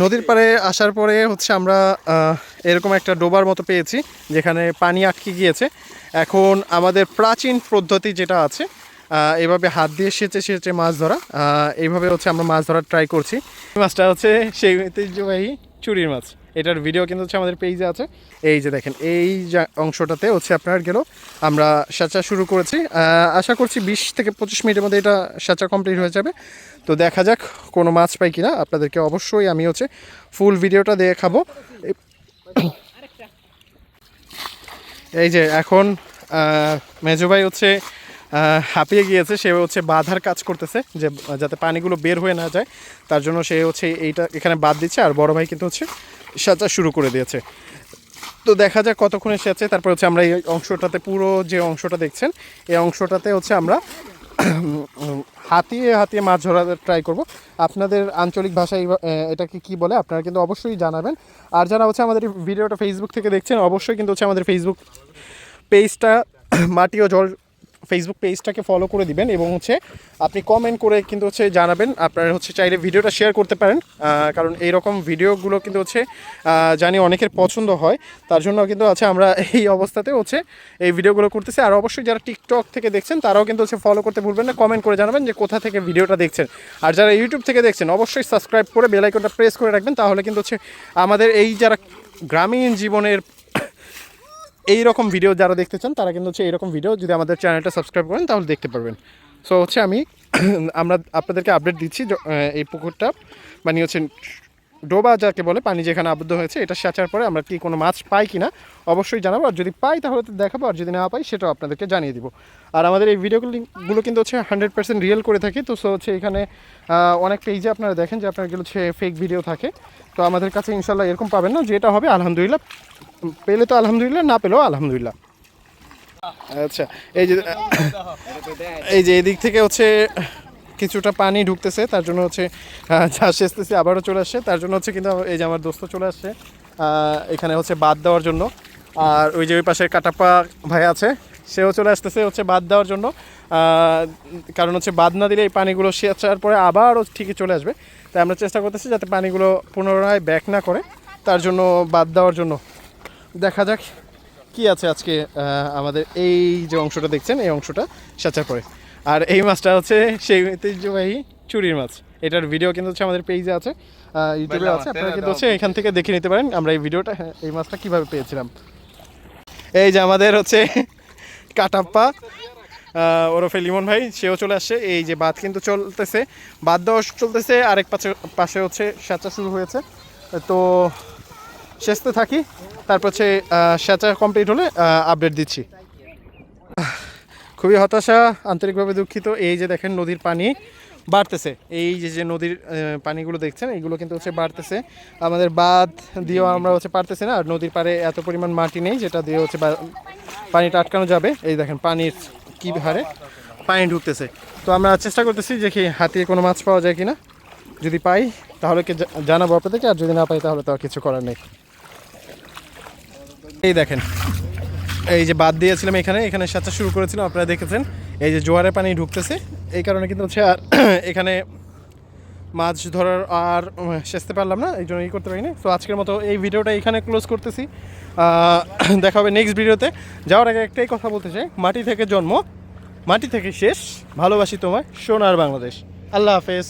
নদীর পাড়ে আসার পরে হচ্ছে আমরা এরকম একটা ডোবার মতো পেয়েছি, যেখানে পানি আটকে গিয়েছে। এখন আমাদের প্রাচীন পদ্ধতি যেটা আছে এভাবে হাত দিয়ে সেচে সেচে মাছ ধরা এইভাবে হচ্ছে আমরা মাছ ধরার ট্রাই করছি। মাছটা হচ্ছে সেই ঐতিহ্যবাহী চুরির মাছ। এটার ভিডিও কিন্তু হচ্ছে আমাদের পেজে আছে। এই যে দেখেন এই অংশটাতে হচ্ছে আপনার গেল আমরা সেচা শুরু করেছি। আশা করছি বিশ থেকে পঁচিশ মিনিটের মধ্যে এটা সেচা কমপ্লিট হয়ে যাবে। তো দেখা যাক কোনো মাছ পাই কিনা। আপনাদেরকে অবশ্যই আমি হচ্ছে ফুল ভিডিওটা দেখাবো। এই- এই যে এখন আহ, মেজো ভাই হচ্ছে হাঁপিয়ে গিয়েছে। সে হচ্ছে বাধার কাজ করতেছে যে যাতে পানিগুলো বের হয়ে না যায়। তার জন্য সে হচ্ছে এইটা এখানে বাদ দিচ্ছে। আর বড় ভাই কিন্তু হচ্ছে সেচা শুরু করে দিয়েছে। তো দেখা যাক কতক্ষণে সেচে, তারপর হচ্ছে আমরা এই অংশটাতে, পুরো যে অংশটা দেখছেন, এই অংশটাতে হচ্ছে আমরা হাতিয়ে হাতিয়ে মাছ ধরার ট্রাই করব। আপনাদের আঞ্চলিক ভাষায় এটাকে কি বলে আপনারা কিন্তু অবশ্যই জানাবেন। আর যারা হচ্ছে আমাদের ভিডিওটা ফেসবুক থেকে দেখছেন, অবশ্যই কিন্তু হচ্ছে আমাদের ফেসবুক পেজটা মাটি ও জল ফেসবুক পেজটাকে ফলো করে দিবেন এবং হচ্ছে আপনি কমেন্ট করে কিন্তু হচ্ছে জানাবেন। আপনারা হচ্ছে চাইলে ভিডিওটা শেয়ার করতে পারেন কারণ এইরকম ভিডিওগুলো কিন্তু হচ্ছে জানি অনেকের পছন্দ হয়। তার জন্য কিন্তু আছে আমরা এই অবস্থাতে হচ্ছে এই ভিডিওগুলো করতেছি। আর অবশ্যই যারা টিকটক থেকে দেখছেন, তারাও কিন্তু হচ্ছে ফলো করতে ভুলবেন না কমেন্ট করে জানাবেন যে কোথা থেকে ভিডিওটা দেখছেন। আর যারা ইউটিউব থেকে দেখছেন, অবশ্যই সাবস্ক্রাইব করে বেল আইকনটা প্রেস করে রাখবেন, তাহলে কিন্তু হচ্ছে আমাদের এই যারা গ্রামীণ জীবনের এই রকম ভিডিও যারা দেখতে চান, তারা কিন্তু হচ্ছে এইরকম ভিডিও যদি আমাদের চ্যানেলটা সাবস্ক্রাইব করেন, তাহলে দেখতে পারবেন। সো হচ্ছে আমি, আমরা আপনাদেরকে আপডেট দিচ্ছি এই পুকুরটা মানে হচ্ছে ডোবা যাকে বলে, পানি যেখানে আবদ্ধ হয়েছে, এটা সেচার পরে আমরা কি কোনো মাছ পাই কিনা, অবশ্যই জানাব। আর যদি পাই, তাহলে তো দেখাবো, আর যদি না পাই, সেটাও আপনাদেরকে জানিয়ে দিব। আর আমাদের এই ভিডিওগুলো কিন্তু হচ্ছে হান্ড্রেড পার্সেন্ট রিয়েল করে থাকি। তো সো হচ্ছে এখানে অনেক পেজে আপনারা দেখেন যে আপনার হচ্ছে ফেক ভিডিও থাকে। তো আমাদের কাছে ইনশাল্লাহ এরকম পাবেন না, যেটা হবে আলহামদুলিল্লাহ পেলে তো আলহামদুলিল্লাহ, না পেলেও আলহামদুলিল্লাহ। আচ্ছা এই যে এই যে এদিক থেকে হচ্ছে কিছুটা পানি ঢুকতেছে, তার জন্য হচ্ছে যা সেচতেছে আবারও চলে আসছে। তার জন্য হচ্ছে কিন্তু এই যে আমার দোস্ত চলে আসছে এখানে হচ্ছে বাদ দেওয়ার জন্য। আর ওই যে ওই পাশে কাটাপ্পা ভাই আছে, সেও চলে আসতেছে হচ্ছে বাদ দেওয়ার জন্য। কারণ হচ্ছে বাদ না দিলে এই পানিগুলো সেচার পরে আবারও ঠিকই চলে আসবে। তাই আমরা চেষ্টা করতেছি যাতে পানিগুলো পুনরায় ব্যাক না করে, তার জন্য বাদ দেওয়ার জন্য। দেখা যাক কি আছে আজকে আমাদের এই যে অংশটা দেখছেন এই অংশটা সেচার পরে। আর এই মাছটা হচ্ছে সেই ঐতিহ্যবাহী চুরির মাছ। এটার ভিডিও কিন্তু হচ্ছে আমাদের পেজে আছে। ইউটিউবে আছে। আপনারা কিন্তু হচ্ছে এখান থেকে দেখে নিতে পারেন। আমরা এই ভিডিওটা হ্যাঁ, এই মাছটা কীভাবে পেয়েছিলাম। এই যে আমাদের হচ্ছে কাটাপ্পা ওরফে লিমন ভাই সেও চলে আসছে। এই যে বাদ কিন্তু চলতেছে বাদ দেওয়া চলতেছে। আরেক পাশে পাশে হচ্ছে সেচা শুরু হয়েছে। তো সেচতে থাকি, তারপর হচ্ছে সেচা কমপ্লিট হলে আপডেট দিচ্ছি। খুবই হতাশা, আন্তরিকভাবে দুঃখিত। এই যে দেখেন নদীর পানি বাড়তেছে। এই যে যে নদীর পানিগুলো দেখছেন এইগুলো কিন্তু হচ্ছে বাড়তেছে। আমাদের বাঁধ দিয়েও আমরা হচ্ছে পারতেছি না, আর নদীর পাড়ে এত পরিমাণ মাটি নেই, যেটা দিয়ে হচ্ছে পানিটা আটকানো যাবে। এই দেখেন, পানির কী হারে পানি ঢুকতেছে। তো আমরা চেষ্টা করতেছি যে কি হাতিয়ে কোনো মাছ পাওয়া যায় কি না যদি পাই, তাহলে কি জানাব আপনাদেরকে, আর যদি না পাই, তাহলে তো কিছু করার নেই। এই দেখেন, এই যে বাদ দিয়েছিলাম এখানে এখানে সাঁতার শুরু করেছিলাম, আপনারা দেখেছেন। এই যে জোয়ারের পানি ঢুকতেছে, এই কারণে কিন্তু হচ্ছে আর এখানে মাছ ধরার আর সেচতে পারলাম না, এই জন্য ই করতে পারিনি। তো আজকের মতো এই ভিডিওটা এখানে ক্লোজ করতেছি। দেখা হবে নেক্সট ভিডিওতে। যাওয়ার আগে একটাই কথা বলতে চাই, মাটি থেকে জন্ম, মাটি থেকে শেষ, ভালোবাসি তোমায়, সোনার বাংলাদেশ। আল্লাহ হাফেজ।